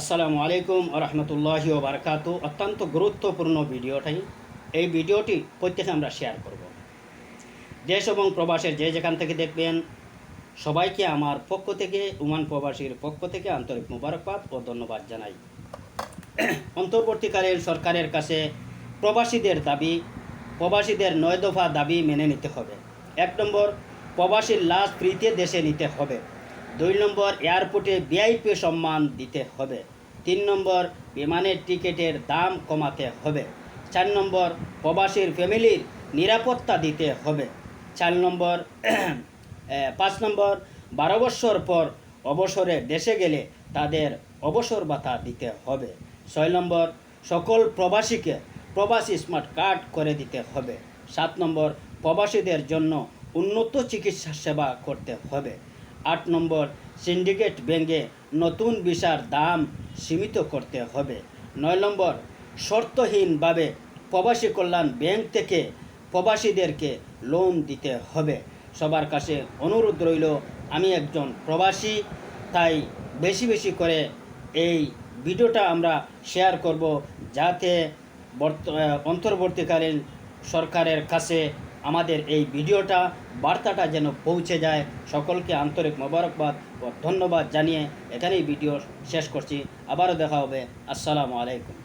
আসসালামু আলাইকুম রহমতুল্লাহি বারকাতু অত্যন্ত গুরুত্বপূর্ণ ভিডিওটাই এই ভিডিওটি প্রত্যেকে আমরা শেয়ার করব। দেশ এবং প্রবাসের যে যেখান থেকে দেখবেন, সবাইকে আমার পক্ষ থেকে উমান প্রবাসীর পক্ষ থেকে আন্তরিক মুবারকবাদ ও ধন্যবাদ জানাই। অন্তর্বর্তীকালীন সরকারের কাছে প্রবাসীদের দাবি, প্রবাসীদের নয় দফা দাবি মেনে নিতে হবে। এক নম্বর, প্রবাসীর লাশ ফ্রিতে দেশে নিতে হবে। দুই নম্বর এয়ারপোর্টে ভিআইপি সম্মান দিতে হবে। তিন নম্বর বিমানের টিকিটের দাম কমাতে হবে। চার নম্বর প্রবাসীর ফ্যামিলির নিরাপত্তা দিতে হবে। চার নম্বর পাঁচ নম্বর, বারো বৎসর পর অবসরে দেশে গেলে তাদের অবসর ভাতা দিতে হবে। ছয় নম্বর, সকল প্রবাসীকে প্রবাসী স্মার্ট কার্ড করে দিতে হবে। সাত নম্বর, প্রবাসীদের জন্য উন্নত চিকিৎসা সেবা করতে হবে। আট নম্বর সিন্ডিকেট ব্যাঙ্কে নতুন ভিসার দাম সীমিত করতে হবে। নয় নম্বর, শর্তহীনভাবে প্রবাসী কল্যাণ ব্যাংক থেকে প্রবাসীদেরকে লোন দিতে হবে। সবার কাছে অনুরোধ রইল, আমি একজন প্রবাসী, তাই বেশি বেশি করে এই ভিডিওটা আমরা শেয়ার করব যাতে বর্ত, অন্তর্বর্তীকালীন সরকারের কাছে আমাদের এই ভিডিওটা, বার্তাটা যেন পৌঁছে যায়। সকলকে আন্তরিক মোবারকবাদ ও ধন্যবাদ জানিয়ে এখানেই ভিডিও শেষ করছি। আবারও দেখা হবে। আসসালামু আলাইকুম।